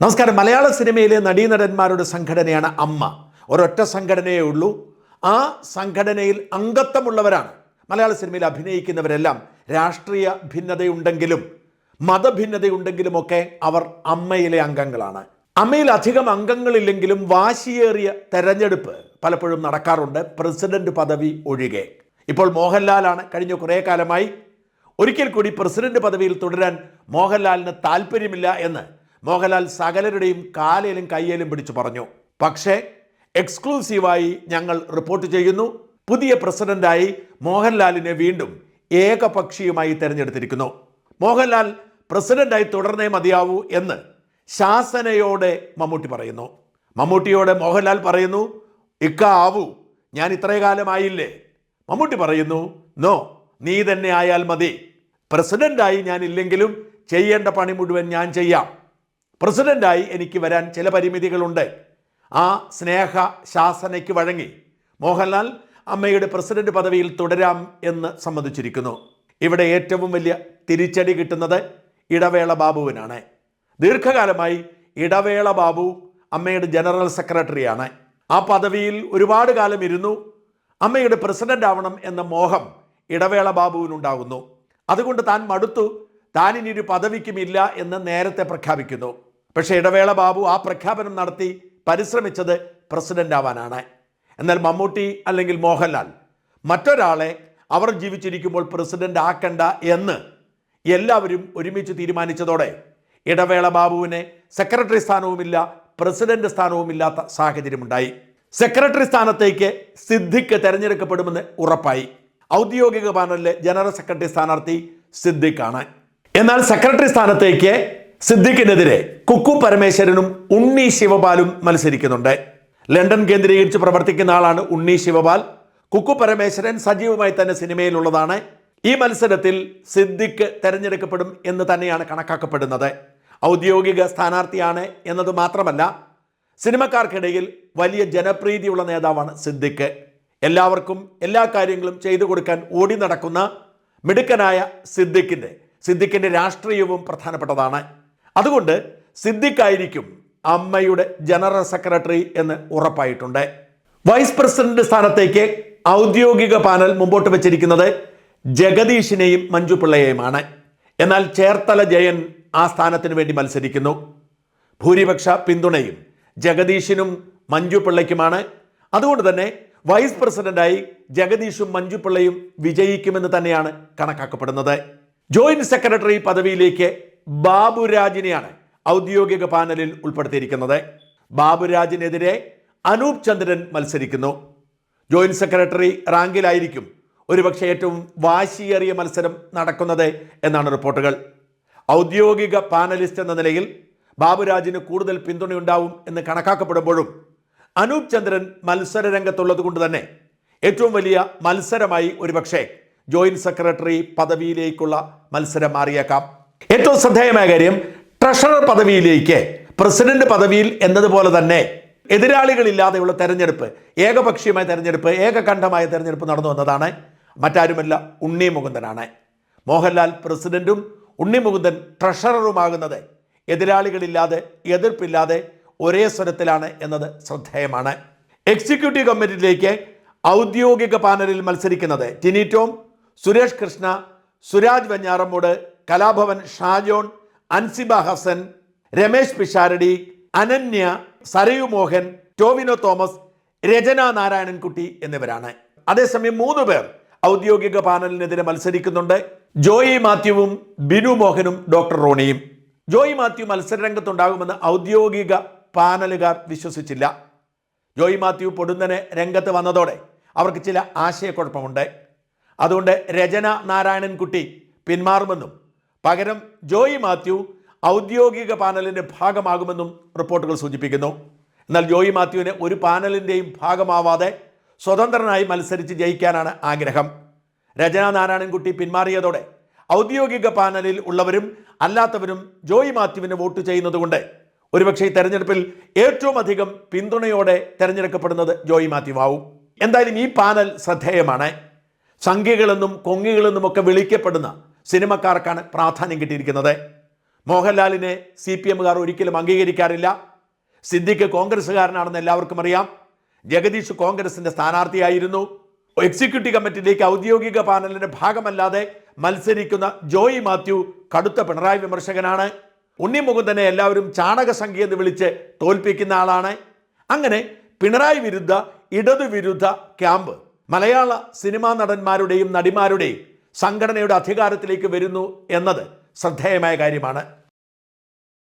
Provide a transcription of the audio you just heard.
നമസ്കാരം. മലയാള സിനിമയിലെ നടീനടന്മാരുടെ സംഘടനയാണ് അമ്മ. ഒരൊറ്റ സംഘടനയേ ഉള്ളൂ. ആ സംഘടനയിൽ അംഗത്വമുള്ളവരാണ്. മലയാള സിനിമയിൽ അഭിനയിക്കുന്നവരെല്ലാം രാഷ്ട്രീയ ഭിന്നതയുണ്ടെങ്കിലും മതഭിന്നതയുണ്ടെങ്കിലുമൊക്കെ അവർ അമ്മയിലെ അംഗങ്ങളാണ്. അമ്മയിൽ അധികം അംഗങ്ങളില്ലെങ്കിലും വാശിയേറിയ തെരഞ്ഞെടുപ്പ് പലപ്പോഴും നടക്കാറുണ്ട്. പ്രസിഡന്റ് പദവി ഒഴികെ. ഇപ്പോൾ മോഹൻലാലാണ് കഴിഞ്ഞ കുറേ കാലമായി ഒരിക്കൽ കൂടി പ്രസിഡന്റ് പദവിയിൽ തുടരാൻ മോഹൻലാലിന് താല്പര്യമില്ല എന്ന് മോഹൻലാൽ സകലരുടെയും കാലയിലും കയ്യിലും പിടിച്ചു പറഞ്ഞു. പക്ഷേ എക്സ്ക്ലൂസീവായി ഞങ്ങൾ റിപ്പോർട്ട് ചെയ്യുന്നു. പുതിയ പ്രസിഡന്റായി മോഹൻലാലിനെ വീണ്ടും ഏകപക്ഷീയമായി തെരഞ്ഞെടുത്തിരിക്കുന്നു. മോഹൻലാൽ പ്രസിഡന്റായി തുടർന്നേ മതിയാവൂ എന്ന് ശാസനയോടെ മമ്മൂട്ടി പറയുന്നു. മമ്മൂട്ടിയോട് മോഹൻലാൽ പറയുന്നു ഇക്ക ആവൂ ഞാൻ ഇത്രേ കാലമായില്ലേ മമ്മൂട്ടി പറയുന്നു നോ നീ തന്നെ ആയാൽ മതി. പ്രസിഡന്റായി ഞാൻ ഇല്ലെങ്കിലും ചെയ്യേണ്ട പണി മുഴുവൻ ഞാൻ ചെയ്യാം. പ്രസിഡന്റായി എനിക്ക് വരാൻ ചില പരിമിതികളുണ്ട്. ആ സ്നേഹ ശാസനയ്ക്ക് വഴങ്ങി മോഹൻലാൽ അമ്മയുടെ പ്രസിഡന്റ് പദവിയിൽ തുടരാം എന്ന് സമ്മതിച്ചിരിക്കുന്നു. ഇവിടെ ഏറ്റവും വലിയ തിരിച്ചടി കിട്ടുന്നത് ഇടവേള ബാബുവിനാണ്. ദീർഘകാലമായി ഇടവേള ബാബു അമ്മയുടെ ജനറൽ സെക്രട്ടറിയാണ്. ആ പദവിയിൽ ഒരുപാട് കാലം ഇരുന്നു അമ്മയുടെ പ്രസിഡന്റ് ആവണം എന്ന മോഹം ഇടവേള ബാബുവിനുണ്ടാകുന്നു. അതുകൊണ്ട് താൻ മടുത്തു താൻ ഇനി ഒരു പദവിക്കുമില്ല എന്ന് നേരത്തെ പ്രഖ്യാപിക്കുന്നു. പക്ഷേ ഇടവേള ബാബു ആ പ്രഖ്യാപനം നടത്തി പരിശ്രമിച്ചത് പ്രസിഡന്റ് ആവാനാണ് എന്നാൽ മമ്മൂട്ടി അല്ലെങ്കിൽ മോഹൻലാൽ മറ്റൊരാളെ അവർ ജീവിച്ചിരിക്കുമ്പോൾ പ്രസിഡന്റ് ആക്കണ്ട എന്ന് എല്ലാവരും ഒരുമിച്ച് തീരുമാനിച്ചതോടെ ഇടവേള ബാബുവിനെ സെക്രട്ടറി സ്ഥാനവുമില്ല പ്രസിഡന്റ് സ്ഥാനവുമില്ലാത്ത സാഹചര്യമുണ്ടായി. സെക്രട്ടറി സ്ഥാനത്തേക്ക് സിദ്ദിഖ് തെരഞ്ഞെടുക്കപ്പെടുമെന്ന് ഉറപ്പായി. ഔദ്യോഗിക പാനലിലെ ജനറൽ സെക്രട്ടറി സ്ഥാനാർത്ഥി സിദ്ദിഖാണ്. എന്നാൽ സെക്രട്ടറി സ്ഥാനത്തേക്ക് സിദ്ദിഖിനെതിരെ കുക്കു പരമേശ്വരനും ഉണ്ണി ശിവപാലും മത്സരിക്കുന്നുണ്ട്. ലണ്ടൻ കേന്ദ്രീകരിച്ച് പ്രവർത്തിക്കുന്ന ആളാണ് ഉണ്ണി ശിവപാൽ. കുക്കു പരമേശ്വരൻ സജീവമായി തന്നെ സിനിമയിലുള്ളതാണ്. ഈ മത്സരത്തിൽ സിദ്ദിഖ് തെരഞ്ഞെടുക്കപ്പെടും എന്ന് തന്നെയാണ് കണക്കാക്കപ്പെടുന്നത്. ഔദ്യോഗിക സ്ഥാനാർത്ഥിയാണ് എന്നത് മാത്രമല്ല സിനിമക്കാർക്കിടയിൽ വലിയ ജനപ്രീതിയുള്ള നേതാവാണ് സിദ്ദിഖ്. എല്ലാവർക്കും എല്ലാ കാര്യങ്ങളും ചെയ്തു കൊടുക്കാൻ ഓടി നടക്കുന്ന മിടുക്കനായ സിദ്ദിഖിന്റെ സിദ്ദിഖിന്റെ രാഷ്ട്രീയവും പ്രധാനപ്പെട്ടതാണ്. അതുകൊണ്ട് സിദ്ദിഖായിരിക്കും അമ്മയുടെ ജനറൽ സെക്രട്ടറി എന്ന് ഉറപ്പായിട്ടുണ്ട്. വൈസ് പ്രസിഡന്റ് സ്ഥാനത്തേക്ക് ഔദ്യോഗിക പാനൽ മുമ്പോട്ട് വെച്ചിരിക്കുന്നത് ജഗദീഷിനെയും മഞ്ജു പിള്ളയെയുമാണ്. എന്നാൽ ചേർത്തല ജയൻ ആ സ്ഥാനത്തിന് വേണ്ടി മത്സരിക്കുന്നു. ഭൂരിപക്ഷ പിന്തുണയും ജഗദീഷിനും മഞ്ജു പിള്ളയ്ക്കുമാണ്. അതുകൊണ്ട് തന്നെ വൈസ് പ്രസിഡന്റായി ജഗദീഷും മഞ്ജു പിള്ളയും വിജയിക്കുമെന്ന് തന്നെയാണ് കണക്കാക്കപ്പെടുന്നത്. ജോയിന്റ് സെക്രട്ടറി പദവിയിലേക്ക് ബാബുരാജിനെയാണ് ഔദ്യോഗിക പാനലിൽ ഉൾപ്പെടുത്തിയിരിക്കുന്നത്. ബാബുരാജിനെതിരെ അനൂപ് ചന്ദ്രൻ മത്സരിക്കുന്നു. ജോയിന്റ് സെക്രട്ടറി റാങ്കിലായിരിക്കും ഒരുപക്ഷെ ഏറ്റവും വാശിയേറിയ മത്സരം നടക്കുന്നത് എന്നാണ് റിപ്പോർട്ടുകൾ. ഔദ്യോഗിക പാനലിസ്റ്റ് എന്ന നിലയിൽ ബാബുരാജിന് കൂടുതൽ പിന്തുണയുണ്ടാവും എന്ന് കണക്കാക്കപ്പെടുമ്പോഴും അനൂപ് ചന്ദ്രൻ മത്സര രംഗത്തുള്ളത് കൊണ്ട് തന്നെ ഏറ്റവും വലിയ മത്സരമായി ഒരുപക്ഷെ ജോയിന്റ് സെക്രട്ടറി പദവിയിലേക്കുള്ള മത്സരം മാറിയേക്കാം. ഏറ്റവും ശ്രദ്ധേയമായ കാര്യം ട്രഷറർ പദവിയിലേക്ക് പ്രസിഡന്റ് പദവിയിൽ എന്നതുപോലെ തന്നെ എതിരാളികളില്ലാതെയുള്ള തെരഞ്ഞെടുപ്പ് ഏകപക്ഷീയമായ തെരഞ്ഞെടുപ്പ് ഏകകണ്ഠമായ തെരഞ്ഞെടുപ്പ് നടന്നു വന്നതാണ് മറ്റാരുമല്ല ഉണ്ണി മുകുന്ദനാണ്. മോഹൻലാൽ പ്രസിഡന്റും ഉണ്ണി മുകുന്ദൻ ട്രഷററുമാകുന്നത് എതിരാളികളില്ലാതെ എതിർപ്പില്ലാതെ ഒരേ സ്വരത്തിലാണ് എന്നത് ശ്രദ്ധേയമാണ്. എക്സിക്യൂട്ടീവ് കമ്മിറ്റിയിലേക്ക് ഔദ്യോഗിക പാനലിൽ മത്സരിക്കുന്നത് ടിനി ടോം സുരേഷ് കൃഷ്ണ സുരാജ് വെഞ്ഞാറമ്മൂട് കലാഭവൻ ഷാജോൺ അൻസിബ ഹസൻ രമേശ് പിഷാരടി അനന്യ സരയു മോഹൻ ടോവിനോ തോമസ് രചന നാരായണൻകുട്ടി എന്നിവരാണ്. അതേസമയം മൂന്ന് പേർ ഔദ്യോഗിക പാനലിനെതിരെ മത്സരിക്കുന്നുണ്ട്. ജോയി മാത്യുവും ബിനു മോഹനും ഡോക്ടർ റോണിയും. ജോയി മാത്യു മത്സരരംഗത്തുണ്ടാകുമെന്ന് ഔദ്യോഗിക പാനലുകാർ വിശ്വസിച്ചില്ല. ജോയി മാത്യു പൊടുന്നനെ രംഗത്ത് വന്നതോടെ അവർക്ക് ചില ആശയക്കുഴപ്പമുണ്ട്. അതുകൊണ്ട് രചന നാരായണൻകുട്ടി പിന്മാറുമെന്നും പകരം ജോയി മാത്യു ഔദ്യോഗിക പാനലിന്റെ ഭാഗമാകുമെന്നും റിപ്പോർട്ടുകൾ സൂചിപ്പിക്കുന്നു. എന്നാൽ ജോയി മാത്യുവിനെ ഒരു പാനലിന്റെയും ഭാഗമാവാതെ സ്വതന്ത്രനായി മത്സരിച്ച് ജയിക്കാനാണ് ആഗ്രഹം. രചന നാരായണൻകുട്ടി പിന്മാറിയതോടെ ഔദ്യോഗിക പാനലിൽ ഉള്ളവരും അല്ലാത്തവരും ജോയി മാത്യുവിന് വോട്ട് ചെയ്യുന്നതുകൊണ്ട് ഒരുപക്ഷെ ഈ തെരഞ്ഞെടുപ്പിൽ ഏറ്റവും അധികം പിന്തുണയോടെ തെരഞ്ഞെടുക്കപ്പെടുന്നത് ജോയി മാത്യു ആവും എന്തായാലും ഈ പാനൽ ശ്രദ്ധേയമാണ്. സംഖ്യകളെന്നും കൊങ്ങികളെന്നും ഒക്കെ വിളിക്കപ്പെടുന്ന സിനിമക്കാർക്കാണ് പ്രാധാന്യം കിട്ടിയിരിക്കുന്നത്. മോഹൻലാലിനെ സി പി എമ്മുകാർ ഒരിക്കലും അംഗീകരിക്കാറില്ല. സിദ്ദിഖ് കോൺഗ്രസ്സുകാരനാണെന്ന് എല്ലാവർക്കും അറിയാം. ജഗദീഷ് കോൺഗ്രസിന്റെ സ്ഥാനാർത്ഥിയായിരുന്നു. എക്സിക്യൂട്ടീവ് കമ്മിറ്റിയിലേക്ക് ഔദ്യോഗിക പാനലിന്റെ ഭാഗമല്ലാതെ മത്സരിക്കുന്ന ജോയി മാത്യു കടുത്ത പിണറായി വിമർശകനാണ്. ഉണ്ണി മുകുന്ദനെ എല്ലാവരും ചാണക സംഖ്യ എന്ന് വിളിച്ച് തോൽപ്പിക്കുന്ന ആളാണ്. അങ്ങനെ പിണറായി വിരുദ്ധ ഇടതുവിരുദ്ധ ക്യാമ്പ് മലയാള സിനിമാ നടന്മാരുടെയും നടിമാരുടെയും സംഘടനയുടെ അധികാരത്തിലേക്ക് വരുന്നു എന്നത് ശ്രദ്ധേയമായ കാര്യമാണ്.